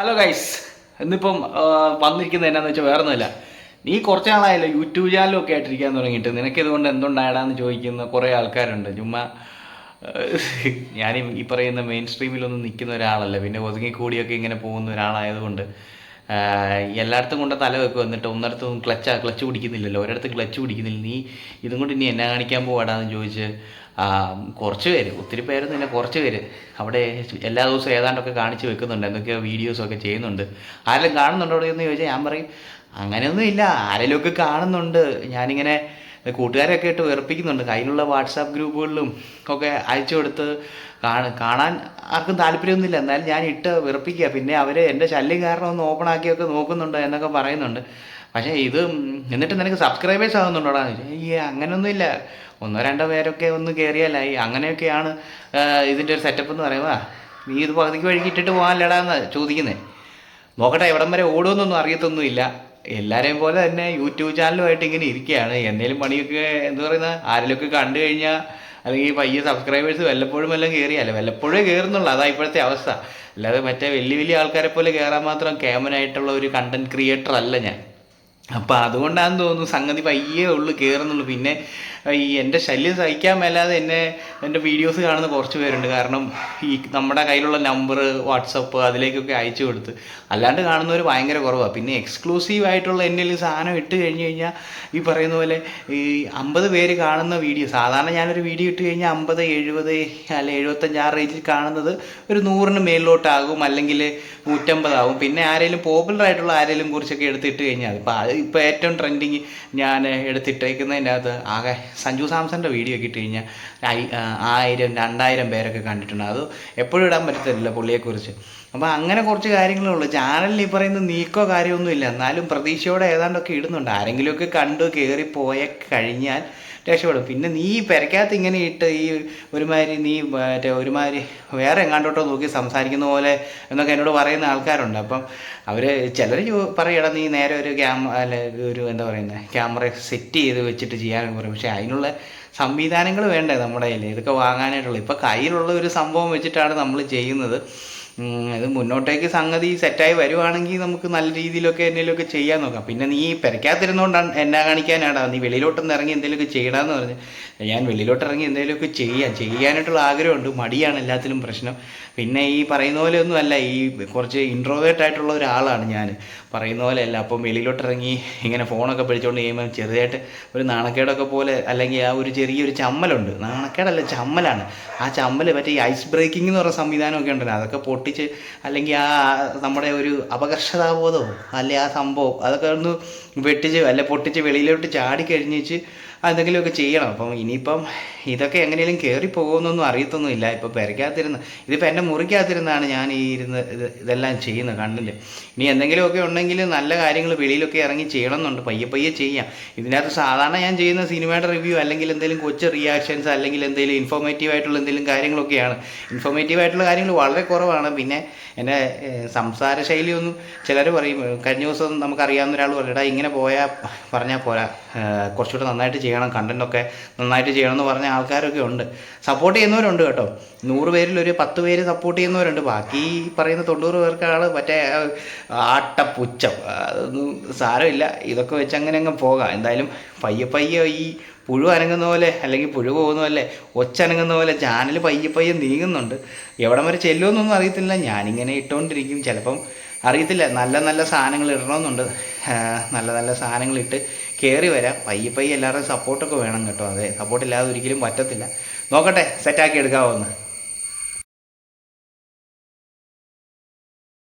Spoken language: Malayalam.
ഹലോ ഗൈസ് ഇന്നിപ്പം വന്നിരിക്കുന്നത് എന്നാന്ന് വെച്ചാൽ വേറെ ഒന്നുമില്ല നീ കുറച്ച് നാളായല്ലോ യൂട്യൂബ് ചാനലൊക്കെ ആയിട്ടിരിക്കാൻ തുടങ്ങിയിട്ട്. നിനക്ക് ഇതുകൊണ്ട് എന്തുണ്ടായടാന്ന് ചോദിക്കുന്ന കുറേ ആൾക്കാരുണ്ട്. ചുമ്മാ ഞാൻ ഈ പറയുന്ന മെയിൻ സ്ട്രീമിലൊന്നും നിൽക്കുന്ന ഒരാളല്ല. പിന്നെ ഒതുങ്ങിക്കൂടിയൊക്കെ ഇങ്ങനെ പോകുന്ന ഒരാളായതുകൊണ്ട് എല്ലായിടത്തും കൊണ്ട് തല വെക്കും. എന്നിട്ട് ഒന്നിടത്തും ക്ലച്ച് ക്ലച്ച് പിടിക്കുന്നില്ലല്ലോ. ഒരിടത്ത് ക്ലച്ച് പിടിക്കുന്നില്ല. നീ ഇതും കൊണ്ട് ഇനി എന്നെ കാണിക്കാൻ പോവാടാന്ന് ചോദിച്ച് കുറച്ച് പേര് ഒത്തിരി പേരൊന്നുമില്ല കുറച്ച് പേര് അവിടെ എല്ലാ ദിവസവും ഏതാണ്ടൊക്കെ കാണിച്ച് വെക്കുന്നുണ്ട്. എന്തൊക്കെയോ വീഡിയോസൊക്കെ ചെയ്യുന്നുണ്ട്. ആരെങ്കിലും കാണുന്നുണ്ടോ എന്ന് ചോദിച്ചാൽ ഞാൻ പറയും അങ്ങനെയൊന്നും ഇല്ല ആരെങ്കിലുമൊക്കെ കാണുന്നുണ്ട്. ഞാനിങ്ങനെ കൂട്ടുകാരൊക്കെ ആയിട്ട് വെറുപ്പിക്കുന്നുണ്ട്. കയ്യിലുള്ള വാട്സാപ്പ് ഗ്രൂപ്പുകളിലും ഒക്കെ അയച്ചു കൊടുത്ത് കാണ കാണാൻ ആർക്കും താല്പര്യമൊന്നുമില്ല. എന്നാലും ഞാൻ ഇട്ട് വെറുപ്പിക്കുക. പിന്നെ അവർ എന്റെ ശല്യം കാരണം ഒന്ന് ഓപ്പൺ ആക്കിയൊക്കെ നോക്കുന്നുണ്ട് എന്നൊക്കെ പറയുന്നുണ്ട്. പക്ഷേ ഇത് എന്നിട്ട് നിനക്ക് സബ്സ്ക്രൈബേഴ്സ് ആകുന്നുണ്ടോടാ ഈ അങ്ങനെയൊന്നുമില്ല ഒന്നോ രണ്ടോ പേരൊക്കെ ഒന്ന് കയറിയാലായി അങ്ങനെയൊക്കെയാണ് ഇതിന്റെ ഒരു സെറ്റപ്പ് എന്ന് പറയുമ്പോൾ നീ ഇത് പകുതിക്ക് വഴിക്ക് ഇട്ടിട്ട് പോകാനല്ലടാന്ന് ചോദിക്കുന്നത് നോക്കട്ടെ എവിടം വരെ ഓടുമെന്നൊന്നും അറിയത്തൊന്നുമില്ല. എല്ലാവരെയും പോലെ തന്നെ യൂട്യൂബ് ചാനലുമായിട്ട് ഇങ്ങനെ ഇരിക്കുകയാണ്. എന്തെങ്കിലും പണിയൊക്കെ എന്താ ആരെങ്കിലും ആരെങ്കിലുമൊക്കെ കണ്ടു കഴിഞ്ഞാൽ അല്ലെങ്കിൽ പയ്യെ സബ്സ്ക്രൈബേഴ്സ് വല്ലപ്പോഴും എല്ലാം കയറിയാലോ വല്ലപ്പോഴേ കയറുന്നുള്ളൂ അതാ ഇപ്പോഴത്തെ അവസ്ഥ. അല്ലാതെ മറ്റേ വലിയ വലിയ ആൾക്കാരെ പോലെ കയറാൻ മാത്രം കേമനായിട്ടുള്ള ഒരു കണ്ടന്റ് ക്രിയേറ്റർ അല്ല ഞാൻ. അപ്പം അതുകൊണ്ടാണെന്ന് തോന്നുന്നു സംഗതി പയ്യേ ഉള്ളു കയറുന്നുള്ളൂ പിന്നെ ഈ എന്റെ ശല്യം സഹിക്കാൻ മേലാതെ എന്നെ എന്റെ വീഡിയോസ് കാണുന്ന കുറച്ച് പേരുണ്ട്. കാരണം ഈ നമ്മുടെ കയ്യിലുള്ള നമ്പർ വാട്സപ്പ് അതിലേക്കൊക്കെ അയച്ചു കൊടുത്ത്. അല്ലാണ്ട് കാണുന്നവർ ഭയങ്കര കുറവാണ് പിന്നെ എക്സ്ക്ലൂസീവ് ആയിട്ടുള്ള എന്നിൽ സാധനം ഇട്ട് കഴിഞ്ഞ് കഴിഞ്ഞാൽ ഈ പറയുന്ന പോലെ ഈ അമ്പത് പേര് കാണുന്ന വീഡിയോ സാധാരണ ഞാനൊരു വീഡിയോ ഇട്ട് കഴിഞ്ഞാൽ അമ്പത് എഴുപത് അല്ലെ എഴുപത്തഞ്ച് ആ റേഞ്ചിൽ കാണുന്നത് ഒരു നൂറിന് മേലിലോട്ടാകും അല്ലെങ്കിൽ നൂറ്റമ്പതാകും. പിന്നെ ആരെങ്കിലും പോപ്പുലർ ആയിട്ടുള്ള ആരെങ്കിലും കുറിച്ചൊക്കെ എടുത്തിട്ട് കഴിഞ്ഞാൽ അപ്പോൾ ഇപ്പോൾ ഏറ്റവും ട്രെൻഡിങ് ഞാൻ എടുത്തിട്ടേക്കുന്നതിന്റെ അകത്ത് ആകെ സഞ്ജു സാംസന്റെ വീഡിയോ ഒക്കെ ഇട്ട് കഴിഞ്ഞാൽ ആയിരം രണ്ടായിരം പേരൊക്കെ കണ്ടിട്ടുണ്ട്. അത് എപ്പോഴും ഇടാൻ പറ്റത്തില്ല പുള്ളിയെക്കുറിച്ച്. അപ്പോൾ അങ്ങനെ കുറച്ച് കാര്യങ്ങളുള്ളൂ ചാനലിൽ ഈ പറയുന്ന നീക്കോ കാര്യമൊന്നുമില്ല എന്നാലും പ്രതീക്ഷയോടെ ഏതാണ്ടൊക്കെ ഇടുന്നുണ്ട്. ആരെങ്കിലുമൊക്കെ കണ്ടു കയറി കഴിഞ്ഞാൽ രക്ഷപ്പെടും. പിന്നെ നീ പെരക്കകത്ത് ഇങ്ങനെ ഇട്ട് ഈ ഒരുമാതിരി നീ മറ്റേ ഒരുമാതിരി വേറെ എങ്ങാണ്ടോട്ടോ നോക്കി സംസാരിക്കുന്ന പോലെ എന്നൊക്കെ എന്നോട് പറയുന്ന ആൾക്കാരുണ്ട്. അപ്പം അവർ ചിലർ പറയടാ നീ നേരെ ഒരു ക്യാമ അല്ല ഒരു എന്താ പറയുന്നത് ക്യാമറ സെറ്റ് ചെയ്ത് വെച്ചിട്ട് ചെയ്യാനൊക്കെ പറയും. പക്ഷേ അതിനുള്ള സംവിധാനങ്ങൾ വേണ്ടേ നമ്മുടെ കയ്യിൽ ഇതൊക്കെ വാങ്ങാനായിട്ടുള്ളൂ. ഇപ്പോൾ കയ്യിലുള്ള ഒരു സംഭവം വെച്ചിട്ടാണ് നമ്മൾ ചെയ്യുന്നത്. ഇത് മുന്നോട്ടേക്ക് സംഗതി സെറ്റായി വരുവാണെങ്കിൽ നമുക്ക് നല്ല രീതിയിലൊക്കെ എന്തെങ്കിലുമൊക്കെ ചെയ്യാൻ നോക്കാം. പിന്നെ നീ പെരക്കാത്തിരുന്നോണ്ടാണ് എന്നാ കാണിക്കാനാടാ. നീ വെളിയിലോട്ടൊന്ന് ഇറങ്ങി എന്തെങ്കിലുമൊക്കെ ചെയ്യണമെന്ന് പറഞ്ഞ്. ഞാൻ വെളിയിലോട്ട് ഇറങ്ങി എന്തെങ്കിലുമൊക്കെ ചെയ്യാം. ചെയ്യാനായിട്ടുള്ള ആഗ്രഹമുണ്ട്. മടിയാണ് എല്ലാത്തിലും പ്രശ്നം. പിന്നെ ഈ പറയുന്ന പോലെ ഒന്നും അല്ല. ഈ കുറച്ച് ഇൻട്രോവേർട്ട് ആയിട്ടുള്ള ഒരാളാണ് ഞാൻ പറയുന്ന പോലെ അല്ല അപ്പം വെളിയിലോട്ട് ഇറങ്ങി ഇങ്ങനെ ഫോണൊക്കെ പിടിച്ചുകൊണ്ട് കഴിയുമ്പോൾ ചെറുതായിട്ട് ഒരു നാണക്കേടൊക്കെ പോലെ അല്ലെങ്കിൽ ആ ഒരു ചെറിയൊരു ചമ്മലുണ്ട്. നാണക്കേടല്ല ചമ്മലാണ്. ആ ചമ്മൽ മറ്റേ ഈ ഐസ് ബ്രേക്കിംഗ് എന്ന് പറയുന്ന സംവിധാനമൊക്കെ ഉണ്ടല്ലോ. അതൊക്കെ പൊട്ടിച്ച് അല്ലെങ്കിൽ ആ നമ്മുടെ ഒരു അപകർഷതാബോധമോ അല്ലെ ആ സംഭവം അതൊക്കെ ഒന്ന് വെട്ടിച്ച് അല്ലെ പൊട്ടിച്ച് വെളിയിലോട്ട് ചാടി കഴിഞ്ഞേച്ച് എന്തെങ്കിലുമൊക്കെ ചെയ്യണം. അപ്പം ഇനിയിപ്പം ഇതൊക്കെ എങ്ങനെയും കയറി പോകുമെന്നൊന്നും അറിയത്തൊന്നുമില്ല. ഇപ്പം പെരയ്ക്കകത്തിരുന്ന് ഇതിപ്പോൾ എന്റെ മുറിക്കകത്തിരുന്നാണ് ഞാൻ ഈ ഇരുന്ന് ഇത് ഇതെല്ലാം ചെയ്യുന്നത് കണ്ണിൽ ഇനി എന്തെങ്കിലുമൊക്കെ ഉണ്ടെങ്കിൽ നല്ല കാര്യങ്ങൾ വെളിയിലൊക്കെ ഇറങ്ങി ചെയ്യണം ചെയ്യണമെന്നുണ്ട്. പയ്യെ പയ്യെ ചെയ്യാം. ഇതിനകത്ത് സാധാരണ ഞാൻ ചെയ്യുന്ന സിനിമയുടെ റിവ്യൂ അല്ലെങ്കിൽ എന്തെങ്കിലും കൊച്ചു റിയാക്ഷൻസ് അല്ലെങ്കിൽ എന്തെങ്കിലും ഇൻഫോർമേറ്റീവ് ആയിട്ടുള്ള എന്തെങ്കിലും കാര്യങ്ങളൊക്കെയാണ്. ഇൻഫോർമേറ്റീവ് ആയിട്ടുള്ള കാര്യങ്ങൾ വളരെ കുറവാണ്. പിന്നെ എന്റെ സംസാര ശൈലിയൊന്നും ചിലർ പറയും. കഴിഞ്ഞ ദിവസം നമുക്കറിയാവുന്ന ഒരാൾ പറയടാ ഇങ്ങനെ പോയാൽ പറഞ്ഞാൽ പോരാ. കുറച്ചുകൂടെ നന്നായിട്ട് ചെയ്യണം കണ്ടന്റൊക്കെ നന്നായിട്ട് ചെയ്യണം എന്ന് പറഞ്ഞ ആൾക്കാരൊക്കെ ഉണ്ട്. സപ്പോർട്ട് ചെയ്യുന്നവരുണ്ട് കേട്ടോ. നൂറ് പേരിൽ ഒരു പത്ത് പേര് സപ്പോർട്ട് ചെയ്യുന്നവരുണ്ട്. ബാക്കി പറയുന്ന തൊണ്ണൂറ് പേർക്കാണ് മറ്റേ ആട്ടപ്പുച്ചം അതൊന്നും സാരമില്ല. ഇതൊക്കെ വെച്ച് അങ്ങനെ അങ്ങ് പോകാം. എന്തായാലും പയ്യെ പയ്യെ ഈ പുഴു അനങ്ങുന്ന പോലെ അല്ലെങ്കിൽ പുഴു പോകുന്ന പോലെ ഒച്ച അനങ്ങുന്ന പോലെ ചാനൽ പയ്യെ പയ്യെ നീങ്ങുന്നുണ്ട്. എവിടം വരെ ചെല്ലുമെന്നൊന്നും അറിയത്തില്ല. ഞാനിങ്ങനെ ഇട്ടുകൊണ്ടിരിക്കും ചിലപ്പം അറിയത്തില്ല. നല്ല നല്ല സാധനങ്ങൾ ഇടണമെന്നുണ്ട് നല്ല നല്ല സാധനങ്ങൾ ഇട്ട് കയറി വരാം. പയ്യെ പയ്യെ എല്ലാവരുടെയും സപ്പോർട്ടൊക്കെ വേണം കേട്ടോ. അതെ സപ്പോർട്ട് ഇല്ലാതെ ഒരിക്കലും പറ്റത്തില്ല. നോക്കട്ടെ സെറ്റാക്കി എടുക്കാവുന്ന